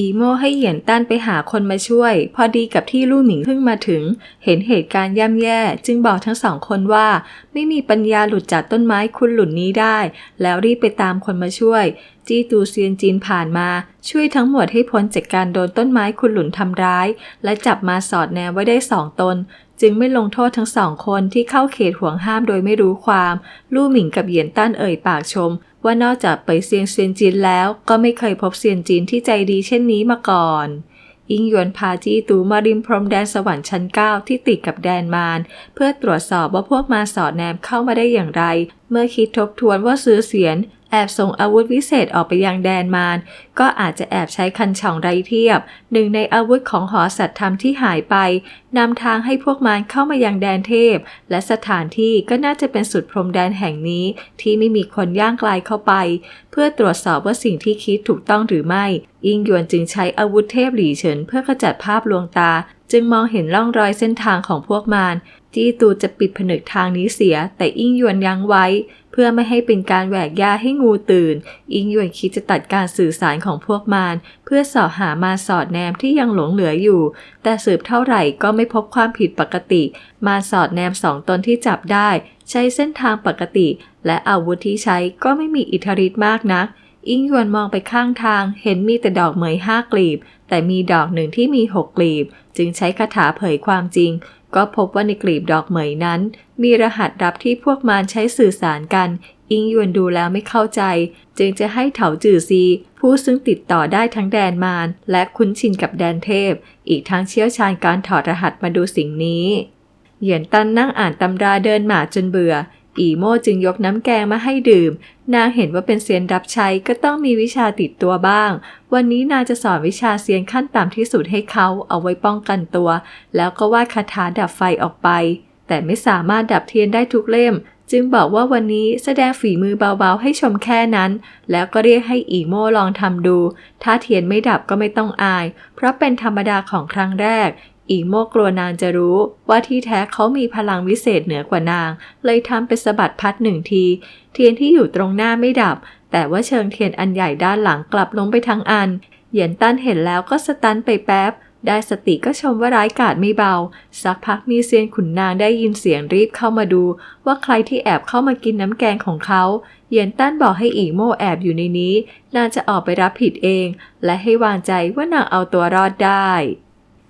อีโมให้เหยียนต้านไปหาคนมาช่วย พอดีกับที่ลู่หมิงเพิ่งมาถึง เห็นเหตุการณ์ย่ำแย่ จึงบอกทั้งสองคนว่า ไม่มีปัญญาหลุดจากต้นไม้คุณหลุนนี้ได้ แล้วรีบไปตามคนมาช่วยจี้ตูเซียนจีนผ่านมา ช่วยทั้งหมดให้พ้นจากการโดนต้นไม้คุณหลุนทำร้าย และจับมาสอดแนมไว้ได้สองตน จึงไม่ลงโทษทั้งสองคนที่เข้าเขตห่วงห้ามโดยไม่รู้ความ ลู่หมิงกับเหยียนต้านเอ่ยปากชม ว่านอกจากไปเซียงเซียนจีนแล้ว ก็ไม่เคยพบเซียนจีนที่ใจดีเช่นนี้มาก่อนอิงหยวนพาจี้ตูมาริมพรมแดนสวรรค์ชั้น 9 ที่ติดกับแดนมารเพื่อตรวจสอบว่าพวกมาสอดแนมเข้ามาได้อย่างไร เมื่อคิดทบทวนว่าซื้อเสียน แอบส่งอาวุธวิเศษออกไปยังแดนมารก็อาจจะแอบใช้คันช่องไรเทียบ หนึ่งในอาวุธของหอสัตว์ธรรมที่หายไปนำทางให้พวกมารเข้ามายังแดนเทพ และสถานที่ก็น่าจะเป็นสุดพรมแดนแห่งนี้ ที่ไม่มีคนย่างไกลเข้าไป เพื่อตรวจสอบว่าสิ่งที่คิดถูกต้องหรือไม่ อิงหยวนจึงใช้อาวุธเทพหลี่เฉินเพื่อขจัดภาพลวงตา จึงมองเห็นร่องรอยเส้นทางของพวกมารจี้ตูจะปิดผนึกทางนี้เสีย แต่อิงหยวนยั้งไว้ เพื่อไม่ให้เป็นการแหวกย่าให้งูตื่น อิงหยวนคิดจะตัดการสื่อสารของพวกมารเพื่อสอบหามาสอดแนมที่ยังหลงเหลืออยู่ แต่สืบเท่าไหร่ก็ไม่พบความผิดปกติ มาสอดแนมสองตนที่จับได้ ใช้เส้นทางปกติ และอาวุธที่ใช้ก็ไม่มีอิทธิฤทธิ์มากนัก อิงหยวนมองไปข้างทาง เห็นมีแต่ดอกเหมยห้ากลีบ แต่มีดอกหนึ่งที่มีหกกลีบ จึงใช้คาถาเผยความจริง ก็พบว่าในกลีบดอกเหมยนั้น มีรหัสลับที่พวกมารใช้สื่อสารกัน อิงยวนดูแล้วไม่เข้าใจ จึงจะให้เถาจื่อซี ผู้ซึ่งติดต่อได้ทั้งแดนมารและคุ้นชินกับแดนเทพ อีกทั้งเชี่ยวชาญการถอดรหัสมาดูสิ่งนี้ เหยียนตันนั่งอ่านตำราเดินหมาจนเบื่อ อีโมจึงยกน้ำแกงมาให้ดื่ม นางเห็นว่าเป็นเซียนรับใช้ก็ต้องมีวิชาติดตัวบ้าง วันนี้นางจะสอนวิชาเซียนขั้นต่ำที่สุดให้เขาเอาไว้ป้องกันตัว แล้วก็วาดคาถาดับไฟออกไป แต่ไม่สามารถดับเทียนได้ทุกเล่ม จึงบอกว่าวันนี้แสดงฝีมือเบาๆให้ชมแค่นั้น แล้วก็เรียกให้อีโมลองทำดู ถ้าเทียนไม่ดับก็ไม่ต้องอาย เพราะเป็นธรรมดาของครั้งแรก อีโมกลัวนางจะรู้ว่าที่แท้เขามีพลังวิเศษเหนือกว่านาง เลยทำเป็นสะบัดพัดหนึ่งที เทียนที่อยู่ตรงหน้าไม่ดับ แต่ว่าเชิงเทียนอันใหญ่ด้านหลังกลับลงไปทั้งอัน เหยียนตั้นเห็นแล้วก็สตันไปแป๊บ ได้สติก็ชมว่าร้ายกาจไม่เบา สักพักมีเซียนขุนนางได้ยินเสียงรีบเข้ามาดู ว่าใครที่แอบเข้ามากินน้ำแกงของเขาเหยียนตั้นบอกให้อีโมแอบอยู่ในนี้นางจะออกไปรับผิดเอง และให้วางใจว่านางเอาตัวรอดได้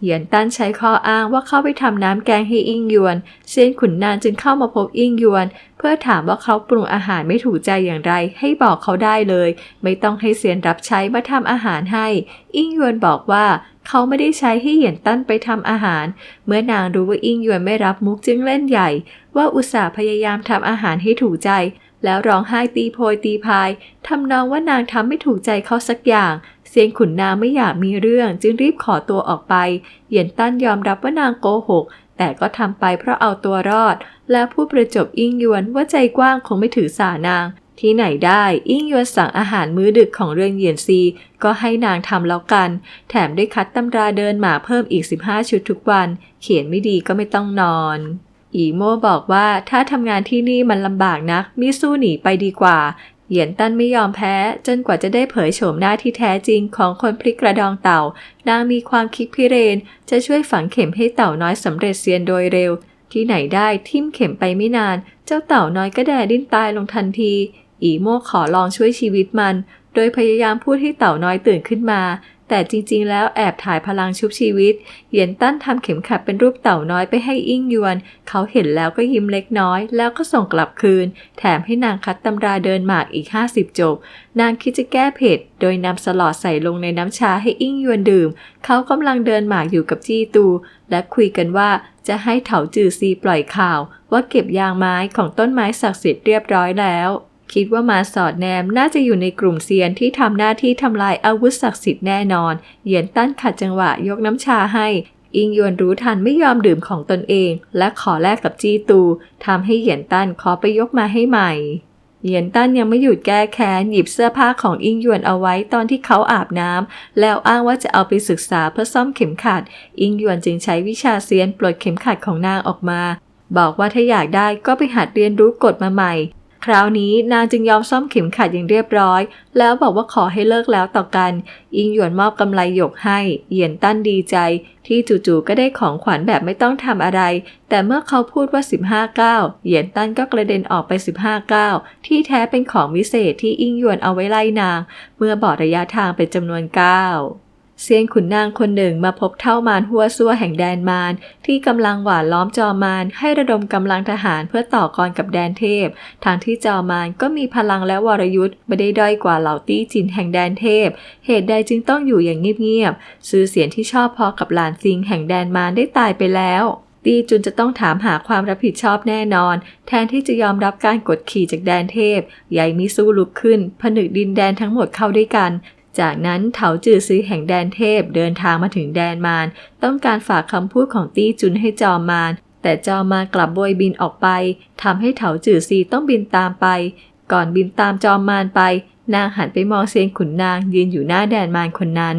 เหยียนตั้นใช้ข้ออ้างว่าเข้าไปทำน้ำแกงให้อิงยวน เซียนขุนนางจึงเข้ามาพบอิงยวน เพื่อถามว่าเขาปรุงอาหารไม่ถูกใจอย่างไร ให้บอกเขาได้เลย ไม่ต้องให้เซียนรับใช้มาทำอาหารให้ อิงยวนบอกว่าเขาไม่ได้ใช้ให้เหยียนตั้นไปทำอาหาร เมื่อนางรู้ว่าอิงยวนไม่รับมุกจึงเล่นใหญ่ ว่าอุตส่าห์พยายามทำอาหารให้ถูกใจ แล้วร้องไห้ตีโพยตีพายทำนองว่านางทำไม่ถูกใจเขาสักอย่างเซียนขุนนางไม่อยากมีเรื่องจึงรีบขอตัวออกไป เหยียนตั้นยอมรับว่านางโกหก แต่ก็ทำไปเพราะเอาตัวรอด และผู้ประจบอิงยวนว่าใจกว้างคงไม่ถือสานาง ที่ไหนได้อิงยวนสั่งอาหารมื้อดึกของเรืองเหยียนซี ก็ให้นางทำแล้วกัน แถมได้คัดตำราเดินหมาเพิ่มอีก 15 ชุดทุกวัน เขียนไม่ดีก็ไม่ต้องนอน อีโม่บอกว่าถ้าทำงานที่นี่มันลำบากนัก มิสู้หนีไปดีกว่า เหยียนตั้นไม่ยอมแพ้ จนกว่าจะได้เผยโฉมหน้าที่แท้จริงของคนพลิกกระดองเต่า นางมีความคิดพิเรน จะช่วยฝังเข็มให้เต่าน้อยสำเร็จเซียนโดยเร็ว ที่ไหนได้ทิ่มเข็มไปไม่นาน เจ้าเต่าน้อยก็แดดิ้นตายลงทันที อีโม่ขอลองช่วยชีวิตมัน โดยพยายามพูดให้เต่าน้อยตื่นขึ้นมา แต่จริงๆ แล้วแอบถ่ายพลังชุบชีวิต เหยียนตั้นทำเข็มขัดเป็นรูปเต่าน้อยไปให้อิ่งยวน เขาเห็นแล้วก็ยิ้มเล็กน้อย แล้วก็ส่งกลับคืน แถมให้นางคัดตำราเดินหมากอีก 50 จบ นางคิดจะแก้เผ็ด โดยนำสลอดใส่ลงในน้ำชาให้อิ่งยวนดื่ม เขากำลังเดินหมากอยู่กับจี้ตู และคุยกันว่าจะให้เถาจือซีปล่อยข่าว ว่าเก็บยางไม้ของต้นไม้ศักดิ์สิทธิ์เรียบร้อยแล้ว คิดว่ามาสอดแนมน่าจะอยู่ในกลุ่มเซียนที่ทำหน้าที่ทำลายอาวุธศักดิ์สิทธิ์แน่นอน เหยียนตั้นขัดจังหวะยกน้ำชาให้ อิงยวนรู้ทันไม่ยอมดื่มของตนเอง และขอแลกกับจี้ตูทำให้เหยียนตั้นขอไปยกมาให้ใหม่เหยียนตั้นยังไม่หยุดแก้แค้นหยิบเสื้อผ้าของอิงยวนเอาไว้ตอนที่เขาอาบน้ำแล้วอ้างว่าจะเอาไปศึกษาเพื่อซ่อมเข็มขัด อิงยวนจึงใช้วิชาเซียนปลดเข็มขัดของนางออกมา บอกว่าถ้าอยากได้ก็ไปหัดเรียนรู้กฎมาใหม่ คราวนี้นางจึงยอมซ่อมเข็มขัดอย่างเรียบร้อย แล้วบอกว่าขอให้เลิกแล้วต่อกัน อิงหยวนมอบกำไรหยกให้ เหยียนตั้นดีใจ ที่จู่ๆก็ได้ของขวัญแบบไม่ต้องทำอะไร แต่เมื่อเขาพูดว่า 15ก้าวเหยียนตั้นก็กระเด็นออกไป 15ก้าวที่แท้เป็นของวิเศษที่อิงหยวนเอาไว้ไล่นาง เมื่อบอกระยะทางเป็นจำนวนก้าว เซียนขุนนางคนหนึ่งมาพบเท่ามารหัวซัวแห่งแดนมารที่กำลังหวานล้อมจอมารให้ระดมกำลังทหารเพื่อต่อกรกับแดนเทพ ทางที่จอมารก็มีพลังและวรยุทธ์ไม่ได้ด้อยกว่าเหล่าตี้จินแห่งแดนเทพ เหตุใดจึงต้องอยู่อย่างเงียบๆซื้อเสียนที่ชอบพอกับหลานซิงแห่งแดนมารได้ตายไปแล้วตีจุนจะต้องถามหาความรับผิดชอบแน่นอน แทนที่จะยอมรับการกดขี่จากแดนเทพ ใหญ่มิสู้ลุกขึ้น ผนึกดินแดนทั้งหมดเข้าด้วยกัน จากนั้นเถาจือซื้อแห่งแดนเทพเดินทางมาถึงแดนมารต้องการฝากคำพูดของตี้จุนให้จอมมารแต่จอมมารกลับโบยบินออกไปทำให้เถาจือซีต้องบินตามไป ก่อนบินตามจอมมารไป นางหันไปมองเซียนขุนนางยืนอยู่หน้าแดนมารคนนั้น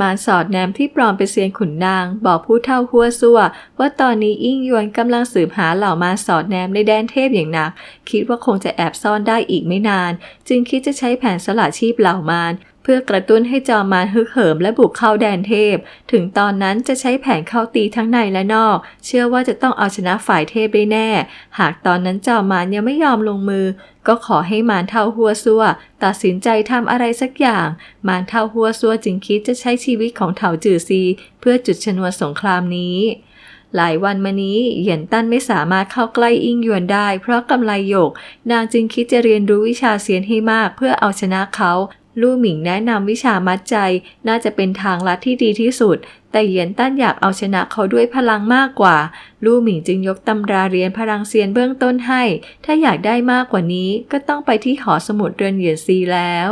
มารสอดแนมที่ปลอมเป็นเซียนขุนนาง บอกผู้เท่าหัวซัวว่าตอนนี้อิ่งยวนกำลังสืบหาเหล่ามารสอดแนมในแดนเทพอย่างหนัก คิดว่าคงจะแอบซ่อนได้อีกไม่นาน จึงคิดจะใช้แผนสละชีพเหล่ามาร เพื่อกระตุ้นให้จอมมารฮึกเหิมและบุกเข้าแดนเทพ ถึงตอนนั้นจะใช้แผนเข้าตีทั้งในและนอก เชื่อว่าจะต้องเอาชนะฝ่ายเทพได้แน่ หากตอนนั้นจอมมารยังไม่ยอมลงมือ ก็ขอให้มารเท่าหัวซัวตัดสินใจทำอะไรสักอย่าง มารเท่าหัวซัวจึงคิดจะใช้ชีวิตของเถาจือซี เพื่อจุดชนวนสงครามนี้หลายวันมานี้เหยียนตั้นไม่สามารถเข้าใกล้อิงหยวนได้ เพราะกำไลหยก นางจึงคิดจะเรียนรู้วิชาเซียนให้มากเพื่อเอาชนะเขา ลู่หมิงแนะนำวิชามัดใจน่าจะเป็นทางลัดที่ดีที่สุด แต่เหยียนตั้นอยากเอาชนะเขาด้วยพลังมากกว่า ลู่หมิงจึงยกตำราเรียนพลังเซียนเบื้องต้นให้ ถ้าอยากได้มากกว่านี้ก็ต้องไปที่หอสมุดเรือนเหยียนซีแล้ว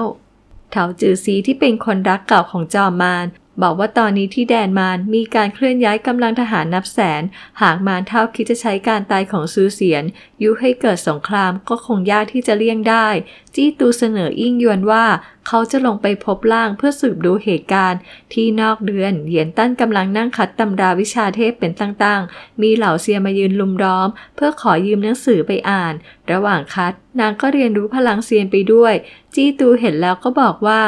เถาจือซีที่เป็นคนรักเก่าของจอมมาน บอกว่าตอนนี้ที่แดนมารมีการเคลื่อนย้ายกำลังทหารนับแสน หากมารเท่าคิดจะใช้การตายของซูเสียน ยุให้เกิดสงครามก็คงยากที่จะเลี่ยงได้ จี้ตูเสนออิ่งยวนว่า เขาจะลงไปพบล่างเพื่อสืบดูเหตุการณ์ ที่นอกเดือนเหยียนตั้นกำลังนั่งคัดตำราวิชาเทพเป็นตั้งๆ มีเหล่าเซียมายืนลุมล้อม เพื่อขอยืมหนังสือไปอ่าน ระหว่างคัดนางก็เรียนรู้พลังเซียนไปด้วย จี้ตูเห็นแล้วก็บอกว่า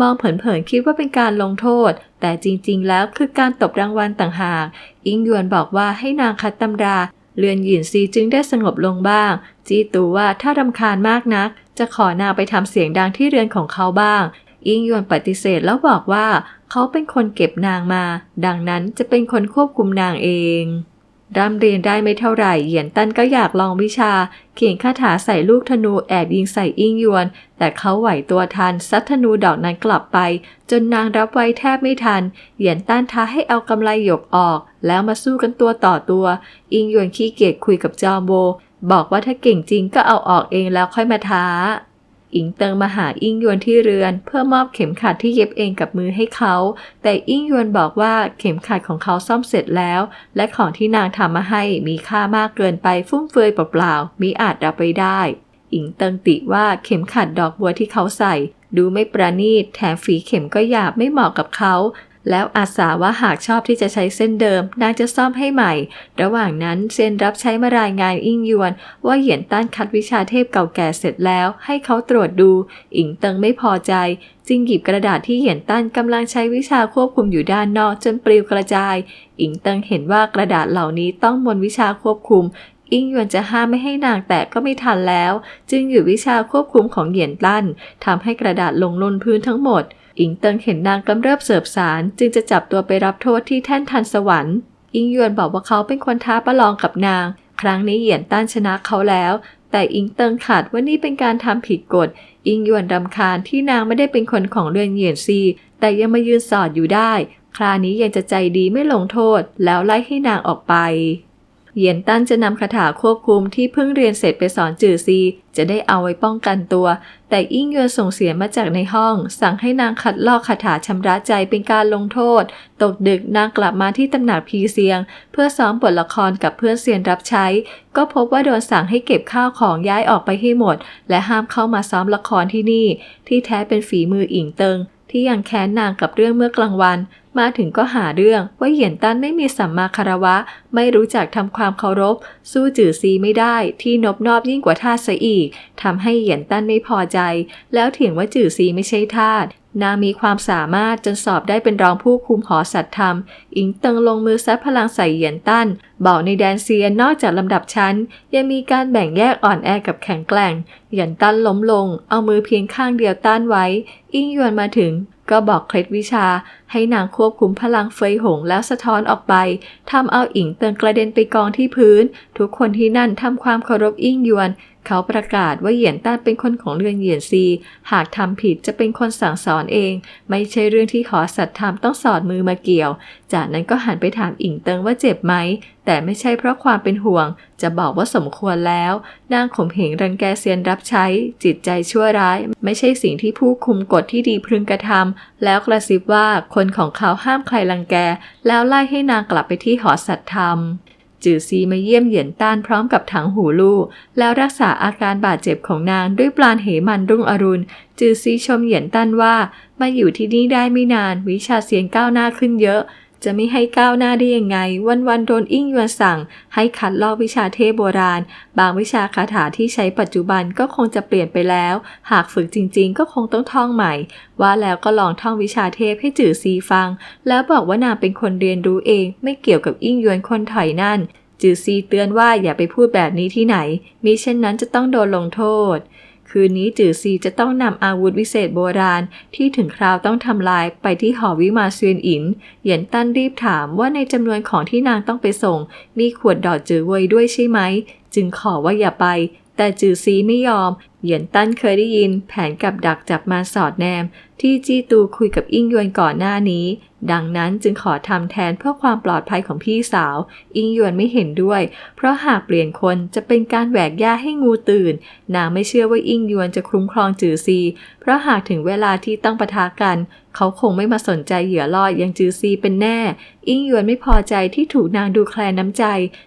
มองเผินๆคิดว่าเป็นการลงโทษ แต่จริงๆ แล้วคือการตบรางวัลต่างหาก อิงยวนบอกว่าให้นางคัดตำรา เลือนหยินซีจึงได้สงบลงบ้าง จีตูว่าถ้ารำคาญมากนัก จะขอนางไปทำเสียงดังที่เรือนของเขาบ้าง อิงยวนปฏิเสธแล้วบอกว่า เขาเป็นคนเก็บนางมา ดังนั้นจะเป็นคนควบคุมนางเอง ร่ำเรียนได้ไม่เท่าไหร่เหยียนตั้นก็อยากลองวิชา เขียนคาถาใส่ลูกธนูแอบยิงใส่อิงยวน แต่เขาไหวตัวทันซัดธนูดอกนั้นกลับไป จนนางรับไว้แทบไม่ทัน เหยียนตั้นท้าให้เอากำไลหยกออก แล้วมาสู้กันตัวต่อตัว อิงยวนขี้เกียจคุยกับจอมโบ บอกว่าถ้าเก่งจริงก็เอาออกเองแล้วค่อยมาท้า อิงเติงมาหาอิ่งยวนที่เรือน เพื่อมอบเข็มขัดที่เย็บเองกับมือให้เขา แต่อิ่งยวนบอกว่าเข็มขัดของเขาซ่อมเสร็จแล้ว และของที่นางทำมาให้มีค่ามากเกินไปฟุ่มเฟือยเปล่าๆมิอาจรับไปได้ อิงเติงติว่าเข็มขัดดอกบัวที่เขาใส่ ดูไม่ประณีตแถมฝีเข็มก็หยาบไม่เหมาะกับเขา แล้วอาสาว่าหากชอบที่จะใช้เส้นเดิม นางจะซ่อมให้ใหม่ ระหว่างนั้นเซนรับใช้มารายงานอิงยวน ว่าเหยียนต้านคัดวิชาเทพเก่าแก่เสร็จแล้ว ให้เขาตรวจดู อิงเติงไม่พอใจ จึงหยิบกระดาษที่เหยียนต้านกำลังใช้วิชาควบคุมอยู่ด้านนอกจนปลิวกระจาย อิงเติงเห็นว่ากระดาษเหล่านี้ต้องมนวิชาควบคุมอิงยวนจะห้ามไม่ให้นางแตะก็ไม่ทันแล้ว จึงหยุดวิชาควบคุมของเหยียนตั้นทำให้กระดาษลงลนพื้นทั้งหมด อิงเติงเห็นนางกำเริบเสิบสารจึงจะจับตัวไปรับโทษที่แท่นทันสวรรค์ อิงยวนบอกว่าเขาเป็นคนท้าประลองกับนาง ครั้งนี้เหยียนต้านชนะเขาแล้ว แต่อิงเติงขาดว่านี่เป็นการทำผิดกฎ อิงยวนรำคาญที่นางไม่ได้เป็นคนของเรือนเหยียนซี แต่ยังมายืนสอดอยู่ได้ คราวนี้ยังจะใจดีไม่ลงโทษ แล้วไล่ให้นางออกไป เหยียนตั้นจะนำคาถาควบคุมที่เพิ่งเรียนเสร็จไปสอนจือซี จะได้เอาไว้ป้องกันตัว แต่อิ่งเยนส่งเสียงมาจากในห้อง สั่งให้นางขัดลอกคาถาชำระใจเป็นการลงโทษ ตกดึกนางกลับมาที่ตำหนักพีเซียง เพื่อซ้อมบทละครกับเพื่อนเซียนรับใช้ ก็พบว่าโดนสั่งให้เก็บข้าวของย้ายออกไปให้หมด และห้ามเข้ามาซ้อมละครที่นี่ ที่แท้เป็นฝีมืออิงเติง ที่ยังแค้นนางกับเรื่องเมื่อกลางวัน มาถึงก็หาเรื่องว่าเหยียนตั้นไม่มีสัมมาคารวะ ไม่รู้จักทำความเคารพ สู้จื่อซีไม่ได้ที่นบนอบยิ่งกว่าทาสซะอีกทำให้เหยียนตั้นไม่พอใจ แล้วเถียงว่าจื่อซีไม่ใช่ทาส นางมีความสามารถจนสอบได้เป็นรองผู้คุมหอสัตว์ธรรม อิงเติงลงมือซัดพลังใส่เหยียนตั้น บอกในแดนเซียนนอกจากลำดับชั้น ยังมีการแบ่งแยกอ่อนแอกับแข็งแกร่ง เหยียนตั้นล้มลง เอามือเพียงข้างเดียวต้านไว้ อิงยวนมาถึง ก็บอกเคล็ดวิชา ให้นางควบคุมพลังเฟยหงแล้วสะท้อนออกไปทำเอาอิงเติงกระเด็นไปกองที่พื้น ทุกคนที่นั่นทำความเคารพอิงยวน เขาประกาศว่าเหยียนต้านเป็นคนของเรือนเหยียนซี หากทำผิดจะเป็นคนสั่งสอนเอง ไม่ใช่เรื่องที่ขอสัตว์ทำต้องสอดมือมาเกี่ยว จากนั้นก็หันไปถามอิงเติงว่าเจ็บไหม แต่ไม่ใช่เพราะความเป็นห่วง จะบอกว่าสมควรแล้ว นางข่มเหงรังแกเซียนรับใช้ จิตใจชั่วร้าย ไม่ใช่สิ่งที่ผู้คุมกฎที่ดีพึงกระทำ แล้วกระซิบว่าคนของเขาห้ามใครลังแก แล้วไล่ให้นางกลับไปที่หอสัตธรรม จือซีมาเยี่ยมเหยียนต้านพร้อมกับถังหูลู่แล้วรักษาอาการบาดเจ็บของนางด้วยปลานเหมันรุ่งอรุณ จือซีชมเหยียนต้านว่ามาอยู่ที่นี่ได้ไม่นานวิชาเสียงก้าวหน้าขึ้นเยอะ จะไม่ให้ก้าวหน้าได้ยังไง วันวันโดนอิ่งยวนสั่ง ให้คัดลอกวิชาเทพโบราณ บางวิชาคาถาที่ใช้ปัจจุบันก็คงจะเปลี่ยนไปแล้ว หากฝึกจริงๆ ก็คงต้องท่องใหม่ ว่าแล้วก็ลองท่องวิชาเทพให้จือซีฟัง แล้วบอกว่านางเป็นคนเรียนรู้เอง ไม่เกี่ยวกับอิ่งยวนคนถอยนั่น จือซีเตือนว่าอย่าไปพูดแบบนี้ที่ไหนมิเช่นนั้นจะต้องโดนลงโทษ คืนนี้จือซีจะต้องนำอาวุธวิเศษโบราณ ที่ถึงคราวต้องทำลายไปที่หอวิมาเซียนอินเหยียนตั้นรีบถามว่าในจำนวนของที่นางต้องไปส่ง มีขวดดอดจือเวยด้วยใช่ไหม จึงขอว่าอย่าไป แต่จือซีไม่ยอม เหยียนตั้นเคยได้ยินแผนกับดักจับมาสอดแนม ที่จี้ตูคุยกับอิงยวนก่อนหน้านี้ ดังนั้นจึงขอทำแทนเพื่อความปลอดภัยของพี่สาว อิงยวนไม่เห็นด้วย เพราะหากเปลี่ยนคนจะเป็นการแหวกย่าให้งูตื่น นางไม่เชื่อว่าอิงยวนจะคุ้มครองจือซี เพราะหากถึงเวลาที่ต้องปะทะกัน เขาคงไม่มาสนใจเหยื่อล่ออย่างจือซีเป็นแน่ อิงยวนไม่พอใจที่ถูกนางดูแคลนน้ำใจ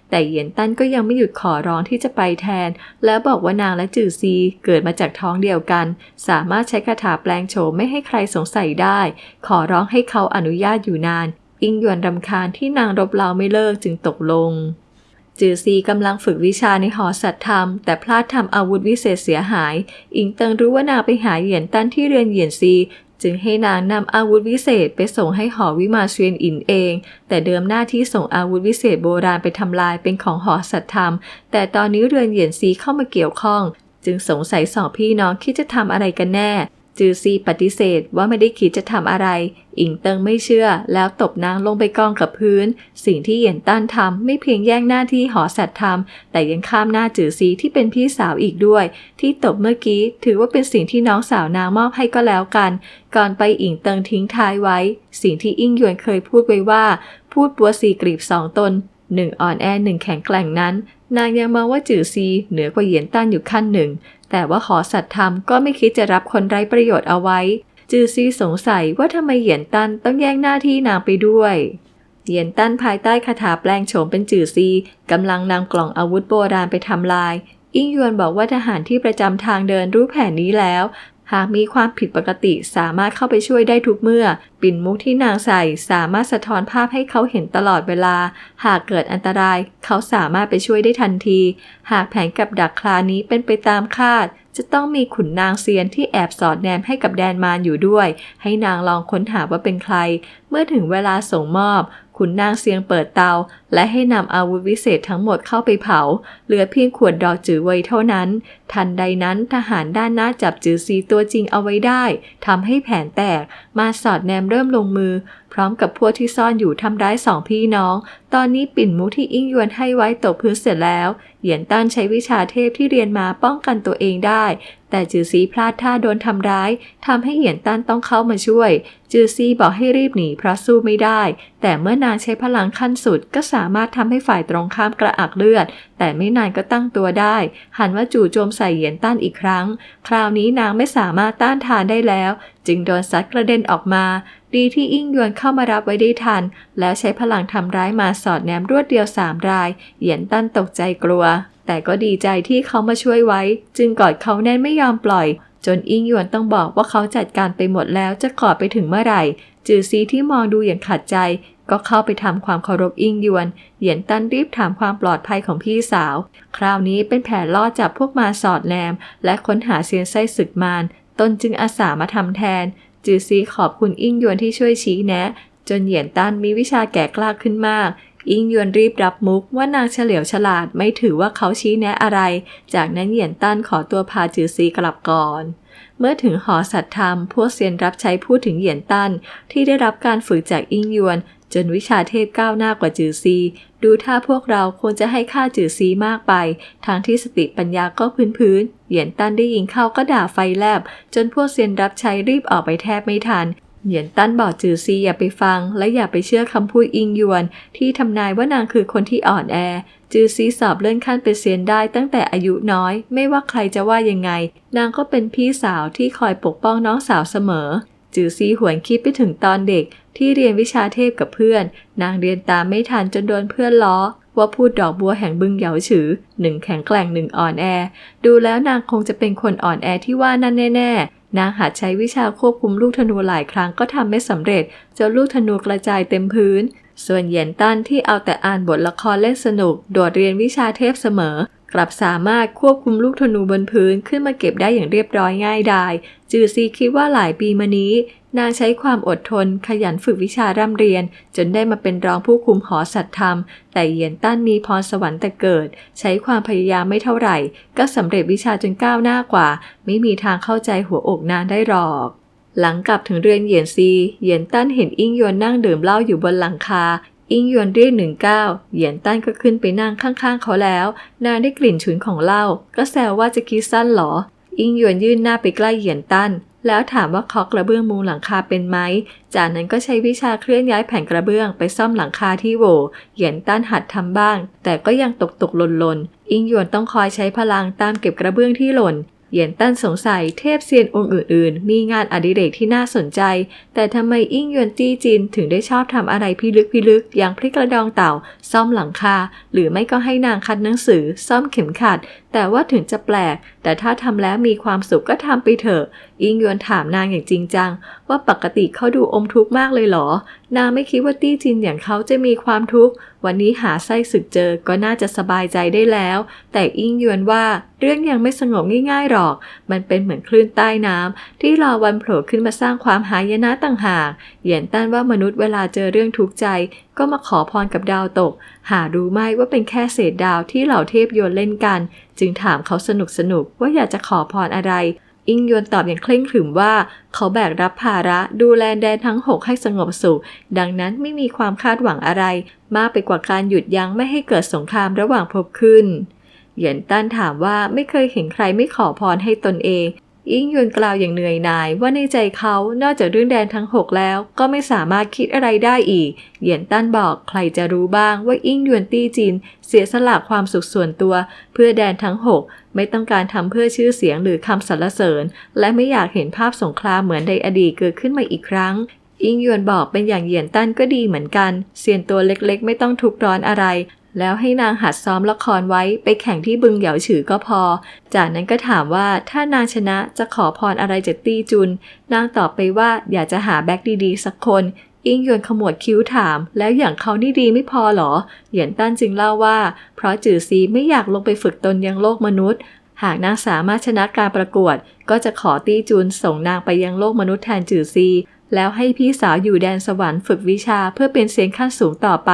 แต่เหยียนตั้นก็ยังไม่หยุดขอร้องที่จะไปแทน แล้วบอกว่านางและจือซีเกิดมาจากท้องเดียวกัน สามารถใช้คาถาแปลงโฉมไม่ให้ใครสงสัยได้ ขอร้องให้เขาอนุญาตอยู่นาน อิงยวนรำคาญที่นางรบเร้าไม่เลิกจึงตกลง จือซีกำลังฝึกวิชาในหอสัตธรรม แต่พลาดทำอาวุธวิเศษเสียหาย อิงเติงรู้ว่านางไปหาเหยียนตั้นที่เรือนเหยียนซีจึงให้นางนำอาวุธวิเศษไปส่งให้หอวิมาเชียนอินเอง แต่เดิมหน้าที่ส่งอาวุธวิเศษโบราณไปทำลายเป็นของหอสัตธรรม แต่ตอนนี้เรือนเหยียนซีเข้ามาเกี่ยวข้อง จึงสงสัยสองพี่น้องคิดจะทำอะไรกันแน่ จือซีปฏิเสธว่าไม่ได้คิดจะทำอะไร อิงเติงไม่เชื่อ แล้วตบนางลงไปกองกับพื้น สิ่งที่เหยียนต้านทำไม่เพียงแย่งหน้าที่หอสัตว์ทำแต่ยังข้ามหน้าจือซีที่เป็นพี่สาวอีกด้วย ที่ตบเมื่อกี้ถือว่าเป็นสิ่งที่น้องสาวนางมอบให้ก็แล้วกัน ก่อนไปอิงเติงทิ้งท้ายไว้ สิ่งที่อิงหยวนเคยพูดไว้ว่า พูดปัวสีกรีบสองตน หนึ่งอ่อนแอหนึ่งแข็งแกร่งนั้น นางยังมองว่าจือซีเหนือกว่าเหยียนต้านอยู่ขั้นหนึ่ง แต่ว่าหอสัตว์ธรรมก็ไม่คิดจะรับคนไร้ประโยชน์เอาไว้ จือซีสงสัยว่าทำไมเหยียนตันต้องแย่งหน้าที่นางไปด้วยเหยียนตันภายใต้คาถาแปลงโฉมเป็นจือซีกำลังนำกล่องอาวุธโบราณไปทำลาย อิงยวนบอกว่าทหารที่ประจำทางเดินรู้แผนนี้แล้ว หากมีความผิดปกติสามารถเข้าไปช่วยได้ทุกเมื่อ ปิ่นมุกที่นางใส่สามารถสะท้อนภาพให้เขาเห็นตลอดเวลา หากเกิดอันตราย เขาสามารถไปช่วยได้ทันที หากแผนกับดักคลานี้เป็นไปตามคาด จะต้องมีขุนนางเซียนที่แอบสอดแนมให้กับแดนมารอยู่ด้วย ให้นางลองค้นหาว่าเป็นใคร เมื่อถึงเวลาส่งมอบ ขุนนางเสียงเปิดเตา และให้นำอาวุธวิเศษทั้งหมดเข้าไปเผา เหลือเพียงขวดดอกจือไว้เท่านั้น ทันใดนั้นทหารด้านหน้าจับจือซีตัวจริงเอาไว้ได้ทำให้แผนแตก มาสอดแนมเริ่มลงมือ พร้อมกับพวกที่ซ่อนอยู่ทำร้ายสองพี่น้อง ตอนนี้ปิ่นมุกที่อิงยวนให้ไว้ตกพื้นเสร็จแล้ว เหยียนต้านใช้วิชาเทพที่เรียนมาป้องกันตัวเองได้ แต่จือซีพลาดท่าโดนทำร้ายทำให้เหยียนต้านต้องเข้ามาช่วย จือซีบอกให้รีบหนีเพราะสู้ไม่ได้ แต่เมื่อนางใช้พลังขั้นสุดก็สาามารถทำให้ฝ่ายตรงข้ามกระอักเลือด แต่ไม่นานก็ตั้งตัวได้ หันว่าจู่โจมใส่เหยียนต้านอีกครั้ง คราวนี้นางไม่สามารถต้านทานได้แล้ว จึงโดนซัดกระเด็นออกมา ดีที่อิ่งยวนเข้ามารับไว้ได้ทัน แล้วใช้พลังทำร้ายมาสอดแนมรวดเดียวสามราย เหยียนต้านตกใจกลัว แต่ก็ดีใจที่เขามาช่วยไว้ จึงกอดเขาแน่นไม่ยอมปล่อยจนอิงหยวนต้องบอกว่าเขาจัดการไปหมดแล้วจะขอไปถึงเมื่อไหร่ จือซีที่มองดูอย่างขัดใจ ก็เข้าไปทำความเคารพอิงยวน เหยียนตันรีบถามความปลอดภัยของพี่สาว คราวนี้เป็นแผนล่อจับพวกมาสอดแนม และค้นหาเซียนไส้ศึกมารตนจึงอาสามาทำแทน จือซีขอบคุณอิงยวนที่ช่วยชี้แนะ จนเหยียนตันมีวิชาแก่กล้าขึ้นมาก อิงยวนรีบรับมุกว่านางเฉลียวฉลาดไม่ถือว่าเขาชี้แนะอะไร จากนั้นเหยียนตันขอตัวพาจือซีกลับก่อน เมื่อถึงหอสัตธรรม พวกเซียนรับใช้พูดถึงเหยียนตันที่ได้รับการฝึกจากอิงยวน จนวิชาเทพก้าวหน้ากว่าจือซี ดูถ้าพวกเราควรจะให้ค่าจือซีมากไป ทางที่สติปัญญาก็พื้นพื้นๆเหยียนตันได้ยิงเข้าก็ด่าไฟแลบ จนพวกเซียนรับใช้รีบออกไปแทบไม่ทันเหยียนตั้นบอกจือซีอย่าไปฟัง และอย่าไปเชื่อคำพูดอิงยวน ที่ทำนายว่านางคือคนที่อ่อนแอ จือซีสอบเลื่อนขั้นเป็นเซียนได้ตั้งแต่อายุน้อย ไม่ว่าใครจะว่ายังไง นางก็เป็นพี่สาวที่คอยปกป้องน้องสาวเสมอ จือซีหวนคิดไปถึงตอนเด็กที่เรียนวิชาเทพกับเพื่อน นางเรียนตามไม่ทันจนโดนเพื่อนล้อว่าพูดดอกบัวแห่งบึงเหยาฉือหนึ่งแข็งแกร่งหนึ่งอ่อนแอ ดูแล้วนางคงจะเป็นคนอ่อนแอที่ว่านั่นแน่ๆ นางหัดใช้วิชาควบคุมลูกธนูหลายครั้งก็ทำไม่สำเร็จจนลูกธนูกระจายเต็มพื้น ส่วนเหยียนตันที่เอาแต่อ่านบทละครเล่นสนุก โดดเรียนวิชาเทพเสมอ กลับสามารถควบคุมลูกธนูบนพื้นขึ้นมาเก็บได้อย่างเรียบร้อยง่ายดาย จือซีคิดว่าหลายปีมานี้ นางใช้ความอดทน ขยันฝึกวิชาร่ำเรียน จนได้มาเป็นรองผู้คุมหอสัตธรรม แต่เหยียนต้นมีพรสวรรค์แต่เกิด ใช้ความพยายามไม่เท่าไหร่ ก็สำเร็จวิชาจนก้าวหน้ากว่า ไม่มีทางเข้าใจหัวอกนางได้หรอก หลังกลับถึงเรือนเหยียนซีเหยียนตั้นเห็นอิงยวนนั่งดื่มเหล้าอยู่บนหลังคา อิงยวนเรียกหนึ่งเก้าเหยียนตั้นก็ขึ้นไปนั่งข้างๆเขาแล้ว นางได้กลิ่นฉุนของเหล้าก็แซวว่าจะคิดสั้นหรอ อิงยวนยื่นหน้าไปใกล้เหยียนตั้นแล้วถามว่าเคาะกระเบื้องมุงหลังคาเป็นไหม จากนั้นก็ใช้วิชาเคลื่อนย้ายแผ่นกระเบื้องไปซ่อมหลังคาที่โหวเหยียนตั้นหัดทำบ้าง แต่ก็ยังตกตกหล่นหล่นอิงหยวนต้องคอยใช้พลังตามเก็บกระเบื้องที่หล่น เย็นตั้นสงสัยเทพเซียนองค์อื่นๆ มีงานอดิเรกที่น่าสนใจ แต่ทำไมอิงยวนจี้จินถึงได้ชอบทำอะไรพิลึกพิลึก อย่างพลิกกระดองเต่า ซ่อมหลังคา หรือไม่ก็ให้นางคัดหนังสือ ซ่อมเข็มขัด แต่ว่าถึงจะแปลก แต่ถ้าทำแล้วมีความสุขก็ทำไปเถอะ อิงยวนถามนางอย่างจริงจัง ว่าปกติเขาดูอมทุกข์มากเลยเหรอ นางไม่คิดว่าตี้จินอย่างเขาจะมีความทุกข์ วันนี้หาไส้ศึกเจอก็น่าจะสบายใจได้แล้ว แต่อิงยวนว่าเรื่องยังไม่สงบง่ายๆหรอก มันเป็นเหมือนคลื่นใต้น้ำที่รอวันโผล่ขึ้นมาสร้างความหายนะต่างหากเหยียนต้านว่ามนุษย์เวลาเจอเรื่องทุกข์ใจ ก็มาขอพรกับดาวตก หารู้ไหมว่าเป็นแค่เศษดาวที่เหล่าเทพโยนเล่นกัน จึงถามเขาสนุกสนุกๆว่าอยากจะขอพรอะไร อิงยวนตอบอย่างเคร่งขรึมว่า เขาแบกรับภาระดูแลแดนทั้งหกให้สงบสุข ดังนั้นไม่มีความคาดหวังอะไร มากไปกว่าการหยุดยั้งไม่ให้เกิดสงครามระหว่างพบขึ้นเหยียนต้านถามว่าไม่เคยเห็นใครไม่ขอพรให้ตนเอง อิงยวนกล่าวอย่างเหนื่อยหน่ายว่าในใจเขานอกจากเรื่องแดนทั้งหกแล้ว ก็ไม่สามารถคิดอะไรได้อีก เหยียนตั้นบอกใครจะรู้บ้างว่าอิงยวนตี้จิน เสียสละความสุขส่วนตัว เพื่อแดนทั้งหกไม่ต้องการทำเพื่อชื่อเสียงหรือคำสรรเสริญ และไม่อยากเห็นภาพสงครามเหมือนในอดีตเกิดขึ้นมาอีกครั้งอิงยวนบอกเป็นอย่างเหยียนตั้นก็ดีเหมือนกันเซียนตัวเล็กๆ ไม่ต้องทุกร้อนอะไร แล้วให้นางหัดซ้อมละครไว้ไปแข่งที่บึงเหยาฉือก็พอ จากนั้นก็ถามว่าถ้านางชนะจะขอพรอะไรจากตี้จุน นางตอบไปว่าอยากจะหาแบ็กดีๆ สักคน อิงยวนขมวดคิ้วถาม แล้วอย่างเขานี่ดีไม่พอหรอ เหยียนตั้นจึงเล่าว่า เพราะจือซีไม่อยากลงไปฝึกตนยังโลกมนุษย์ หากนางสามารถชนะการประกวด ก็จะขอตี้จุนส่งนางไปยังโลกมนุษย์แทนจือซี แล้วให้พี่สาวอยู่แดนสวรรค์ฝึกวิชาเพื่อเป็นเซียนขั้นสูงต่อไป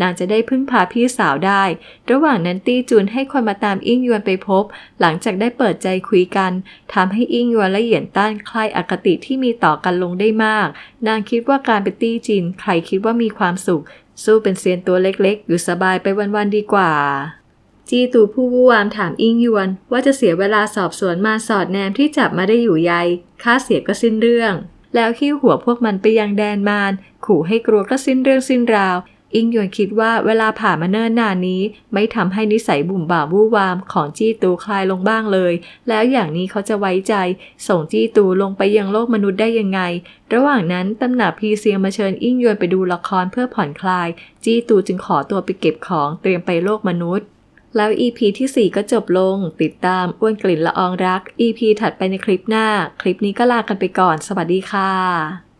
นางจะได้พึ่งพาพี่สาวได้ ระหว่างนั้นตี้จุนให้คนมาตามอิงยวนไปพบ หลังจากได้เปิดใจคุยกันทำให้อิงยวนและเหยียนต้านคลายอคติที่มีต่อกันลงได้มาก นางคิดว่าการเป็นตี้จินใครคิดว่ามีความสุข สู้เป็นเซียนตัวเล็กๆ อยู่สบายไปวันๆดีกว่าจีตูผู้วู่วามถามอิงยวน ว่าจะเสียเวลาสอบสวนมาสอดแนมที่จับมาได้อยู่ใยค่าเสียก็สิ้นเรื่อง แล้วคิ้หัวพวกมันไปยังแดนมารขู่ให้กลัวก็สิ้นเรื่องสิ้นราว อิงหยวนคิดว่าเวลาผ่านมาเนิ่นนานนี้ ไม่ทำให้นิสัยบุ่มบ่ามวู่วามของจี้ตูคลายลงบ้างเลย แล้วอย่างนี้เขาจะไว้ใจ ส่งจี้ตูลงไปยังโลกมนุษย์ได้ยังไง ระหว่างนั้นตำหนักพีเซียมาเชิญอิงหยวนไปดูละครเพื่อผ่อนคลาย จี้ตูจึงขอตัวไปเก็บของเตรียมไปโลกมนุษย์ แล้ว EP ที่ 4 ก็จบลง ติดตามอ้วนกลิ่นละอองรัก EP ถัดไปในคลิปหน้า คลิปนี้ก็ลากันไปก่อน สวัสดีค่ะ